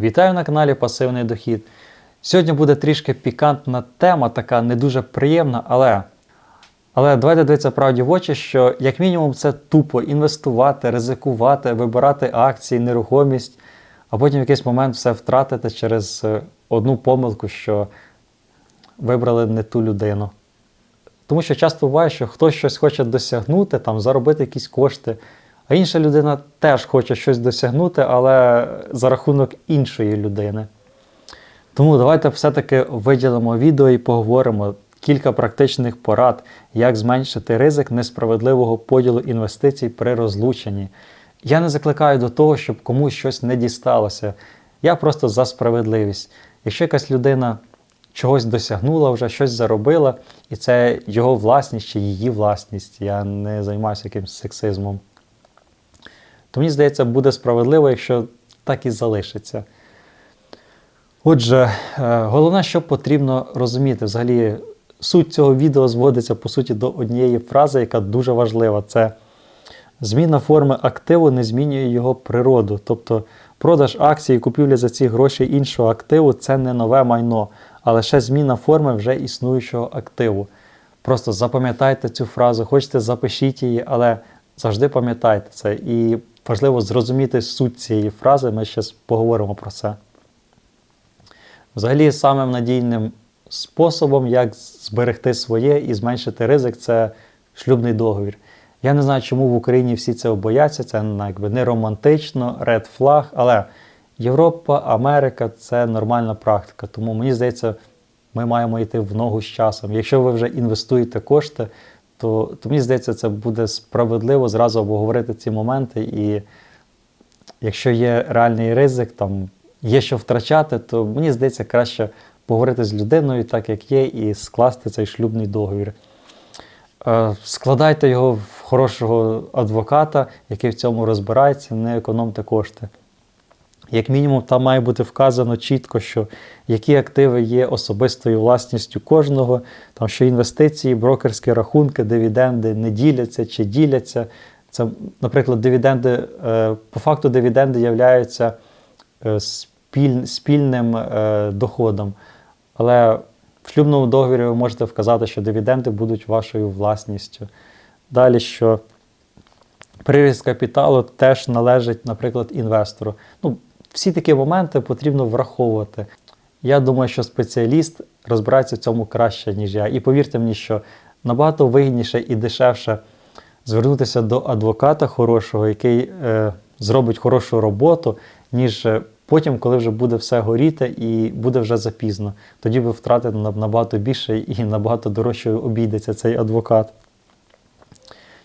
Вітаю на каналі Пасивний Дохід. Сьогодні буде трішки пікантна тема, така не дуже приємна, але, але давайте дивитися правді в очі, що як мінімум це тупо інвестувати, ризикувати, вибирати акції, нерухомість, а потім в якийсь момент все втратити через е, одну помилку, що вибрали не ту людину. Тому що часто буває, що хтось щось хоче досягнути, там, заробити якісь кошти, а інша людина теж хоче щось досягнути, але за рахунок іншої людини. Тому давайте все-таки виділимо відео і поговоримо кілька практичних порад, як зменшити ризик несправедливого поділу інвестицій при розлученні. Я не закликаю до того, щоб комусь щось не дісталося. Я просто за справедливість. Якщо якась людина чогось досягнула вже, щось заробила, і це його власність чи її власність, я не займаюся якимось сексизмом то мені здається, буде справедливо, якщо так і залишиться. Отже, е, головне, що потрібно розуміти, взагалі, суть цього відео зводиться по суті до однієї фрази, яка дуже важлива. Це зміна форми активу не змінює його природу. Тобто продаж акцій і купівля за ці гроші іншого активу це не нове майно, а лише зміна форми вже існуючого активу. Просто запам'ятайте цю фразу, хочете запишіть її, але завжди пам'ятайте це. І важливо зрозуміти суть цієї фрази, ми ще поговоримо про це. Взагалі, самим надійним способом, як зберегти своє і зменшити ризик, це шлюбний договір. Я не знаю, чому в Україні всі це бояться, це ну, якби не романтично, ред флаг, але Європа, Америка це нормальна практика. Тому мені здається, ми маємо йти в ногу з часом. Якщо ви вже інвестуєте кошти, то, то мені здається, це буде справедливо зразу обговорити ці моменти. І якщо є реальний ризик, там є що втрачати, то мені здається, краще поговорити з людиною, так як є, і скласти цей шлюбний договір. Е, складайте його в хорошого адвоката, який в цьому розбирається, не економте кошти. Як мінімум, там має бути вказано чітко, що які активи є особистою власністю кожного, там що інвестиції, брокерські рахунки, дивіденди не діляться чи діляться. Це, наприклад, дивіденди, е, по факту дивіденди являються е, спіль, спільним е, доходом. Але в шлюбному договорі ви можете вказати, що дивіденди будуть вашою власністю. Далі, що приріст капіталу теж належить, наприклад, інвестору. Ну, всі такі моменти потрібно враховувати. Я думаю, що спеціаліст розбирається в цьому краще, ніж я. І повірте мені, що набагато вигідніше і дешевше звернутися до адвоката хорошого, який е, зробить хорошу роботу, ніж е, потім, коли вже буде все горіти і буде вже запізно. Тоді ви втратите набагато більше і набагато дорожче обійдеться цей адвокат.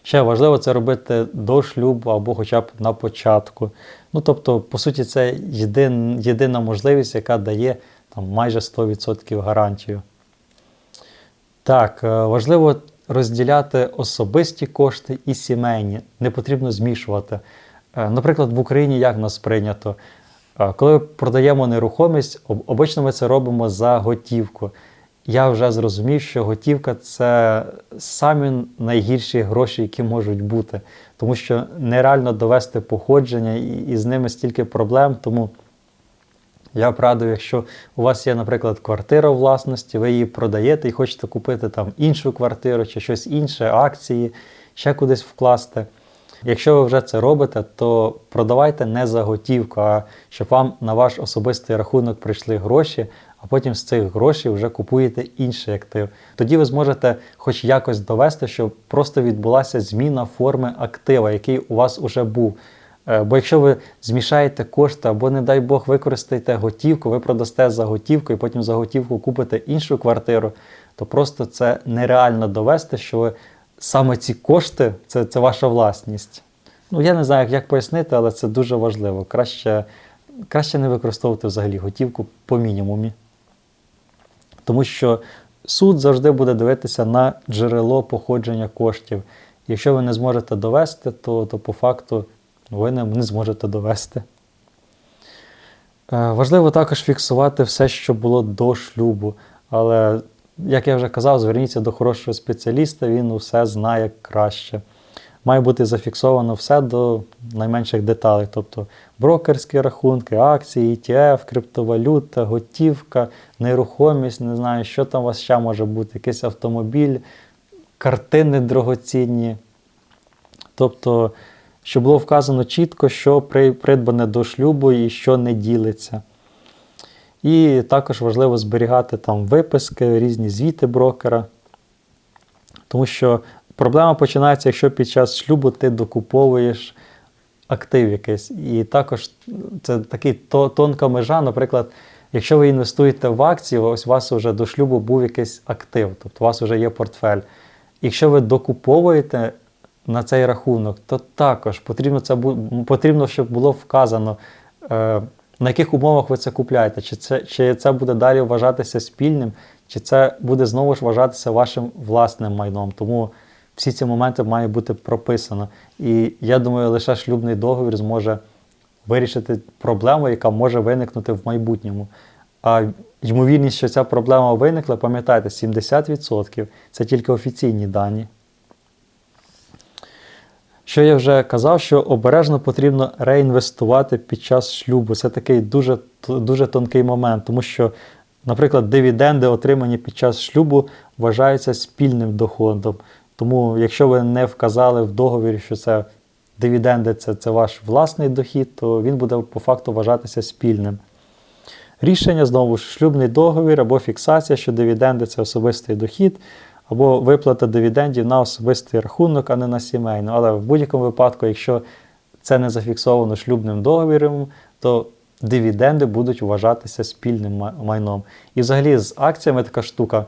Ще важливо це робити до шлюбу або хоча б на початку. Ну, тобто, по суті, це єдин, єдина можливість, яка дає там, майже 100% гарантію. Так, е, важливо розділяти особисті кошти і сімейні. Не потрібно змішувати. Е, наприклад, в Україні як нас прийнято? Е, коли продаємо нерухомість, обично ми це робимо за готівку я вже зрозумів, що готівка це самі найгірші гроші, які можуть бути, тому що нереально довести походження і, і з ними стільки проблем. Тому я б якщо у вас є, наприклад, квартира у власності, ви її продаєте і хочете купити там іншу квартиру чи щось інше, акції, ще кудись вкласти. Якщо ви вже це робите, то продавайте не за готівку, а щоб вам на ваш особистий рахунок прийшли гроші, а потім з цих грошей вже купуєте інший актив. Тоді ви зможете хоч якось довести, що просто відбулася зміна форми актива, який у вас вже був. Е, бо якщо ви змішаєте кошти або, не дай Бог, використаєте готівку, ви продасте за готівку і потім за готівку купите іншу квартиру, то просто це нереально довести, що ви саме ці кошти це це ваша власність. Ну, я не знаю, як пояснити, але це дуже важливо. Краще, Краще не використовувати взагалі готівку по мінімумі. Тому що суд завжди буде дивитися на джерело походження коштів. Якщо ви не зможете довести, то то по факту ви не, не зможете довести. Е, важливо також фіксувати все, що було до шлюбу. Але, як я вже казав, зверніться до хорошого спеціаліста, він усе знає краще. Має бути зафіксовано все до найменших деталей. Тобто брокерські рахунки, акції, ETF, криптовалюта, готівка, нерухомість, не знаю, що там у вас ще може бути, якийсь автомобіль, картини дорогоцінні. Тобто, щоб було вказано чітко, що придбане до шлюбу і що не ділиться. І також важливо зберігати там виписки, різні звіти брокера. Тому що проблема починається, якщо під час шлюбу ти докуповуєш актив якийсь. І також це такий тонка межа, наприклад, якщо ви інвестуєте в акції, ось у вас вже до шлюбу був якийсь актив, тобто у вас вже є портфель. Якщо ви докуповуєте на цей рахунок, то також потрібно, це, потрібно щоб було вказано, е, на яких умовах ви це купляєте, чи це, чи це буде далі вважатися спільним, чи це буде знову ж вважатися вашим власним майном. Тому всі ці моменти має бути прописано. І я думаю, лише шлюбний договір зможе вирішити проблему, яка може виникнути в майбутньому. А ймовірність, що ця проблема виникла, пам'ятайте, 70% це тільки офіційні дані. Що я вже казав, що обережно потрібно реінвестувати під час шлюбу. Це такий дуже, дуже тонкий момент, тому що, наприклад, дивіденди, отримані під час шлюбу, вважаються спільним доходом. Тому, якщо ви не вказали в договорі, що це дивіденди це, це ваш власний дохід, то він буде по факту вважатися спільним. Рішення знову ж шлюбний договір або фіксація, що дивіденди це особистий дохід, або виплата дивідендів на особистий рахунок, а не на сімейну. Але в будь-якому випадку, якщо це не зафіксовано шлюбним договіром, то дивіденди будуть вважатися спільним майном. І взагалі з акціями така штука.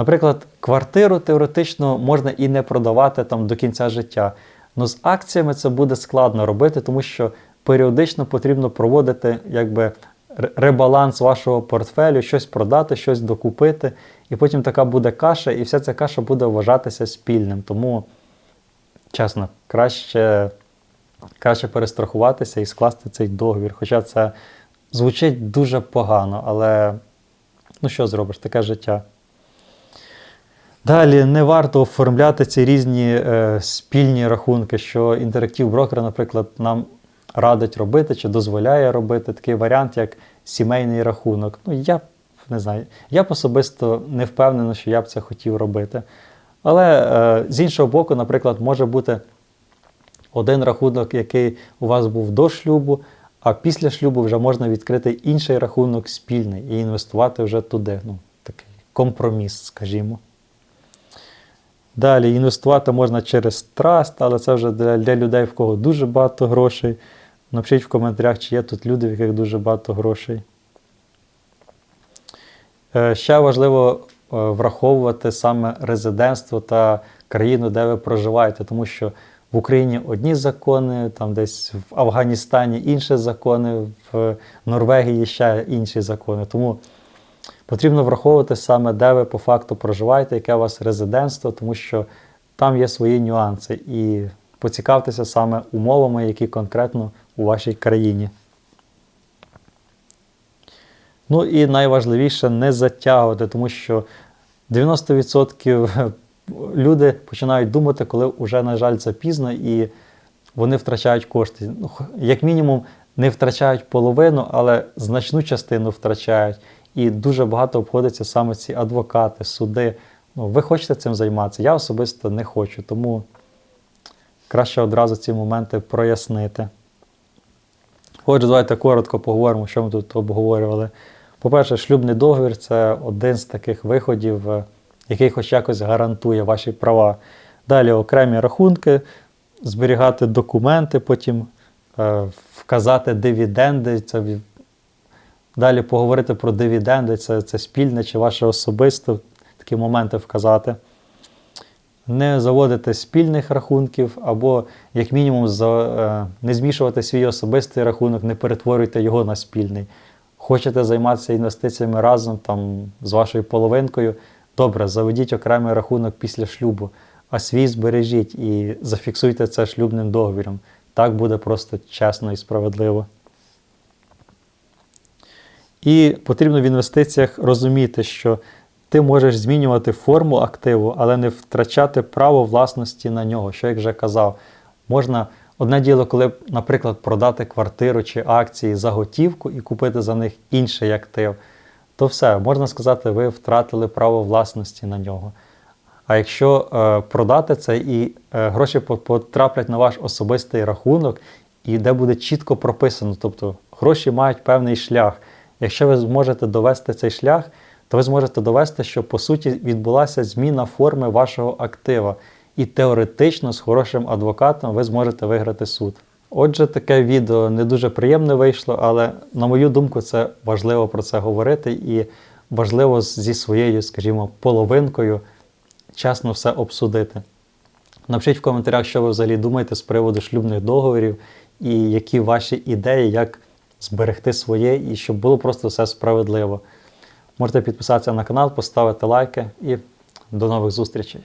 Наприклад, квартиру теоретично можна і не продавати там до кінця життя. але з акціями це буде складно робити, тому що періодично потрібно проводити якби ребаланс вашого портфелю, щось продати, щось докупити, і потім така буде каша, і вся ця каша буде вважатися спільним. Тому, чесно, краще, краще перестрахуватися і скласти цей договір. Хоча це звучить дуже погано, але ну що зробиш, таке життя. Далі не варто оформляти ці різні е, спільні рахунки, що інтерактив брокер, наприклад, нам радить робити чи дозволяє робити такий варіант, як сімейний рахунок. Ну, я не знаю, я б особисто не впевнений, що я б це хотів робити. Але е, з іншого боку, наприклад, може бути один рахунок, який у вас був до шлюбу, а після шлюбу вже можна відкрити інший рахунок спільний і інвестувати вже туди. Ну, такий компроміс, скажімо. Далі інвестувати можна через траст, але це вже для, для людей, в кого дуже багато грошей. Напишіть в коментарях, чи є тут люди, в яких дуже багато грошей. Е, Ще важливо е, враховувати саме резидентство та країну, де ви проживаєте, тому що в Україні одні закони, там десь в Афганістані інші закони, в Норвегії ще інші закони. Тому потрібно враховувати саме, де ви по факту проживаєте, яке у вас резидентство, тому що там є свої нюанси. І поцікавтеся саме умовами, які конкретно у вашій країні. Ну і найважливіше не затягувати, тому що 90% люди починають думати, коли вже, на жаль, це пізно, і вони втрачають кошти. Ну, як мінімум, не втрачають половину, але значну частину втрачають. І дуже багато обходиться саме ці адвокати, суди. Ну, ви хочете цим займатися? Я особисто не хочу, тому краще одразу ці моменти прояснити. Отже, давайте коротко поговоримо, що ми тут обговорювали. По-перше, шлюбний договір це один з таких виходів, е, який хоч якось гарантує ваші права. Далі окремі рахунки, зберігати документи, потім е, вказати дивіденди. Це Далі поговорити про дивіденди, це, це спільне чи ваше особисте, такі моменти вказати. Не заводити спільних рахунків, або, як мінімум, е, не змішувати свій особистий рахунок, не перетворюйте його на спільний. Хочете займатися інвестиціями разом там, з вашою половинкою, добре, заведіть окремий рахунок після шлюбу, а свій збережіть і зафіксуйте це шлюбним договіром. Так буде просто чесно і справедливо. І потрібно в інвестиціях розуміти, що ти можеш змінювати форму активу, але не втрачати право власності на нього. Що як вже казав, можна одне діло, коли, наприклад, продати квартиру чи акції за готівку і купити за них інший актив, то все, можна сказати, ви втратили право власності на нього. А якщо е, продати це і е, гроші потраплять на ваш особистий рахунок, і де буде чітко прописано, тобто гроші мають певний шлях. Якщо ви зможете довести цей шлях, то ви зможете довести, що по суті відбулася зміна форми вашого актива. І теоретично з хорошим адвокатом ви зможете виграти суд. Отже, таке відео не дуже приємне вийшло, але на мою думку, це важливо про це говорити і важливо зі своєю, скажімо, половинкою чесно все обсудити. Напишіть в коментарях, що ви взагалі думаєте з приводу шлюбних договорів і які ваші ідеї, як зберегти своє і щоб було просто все справедливо. Можете підписатися на канал, поставити лайки і до нових зустрічей.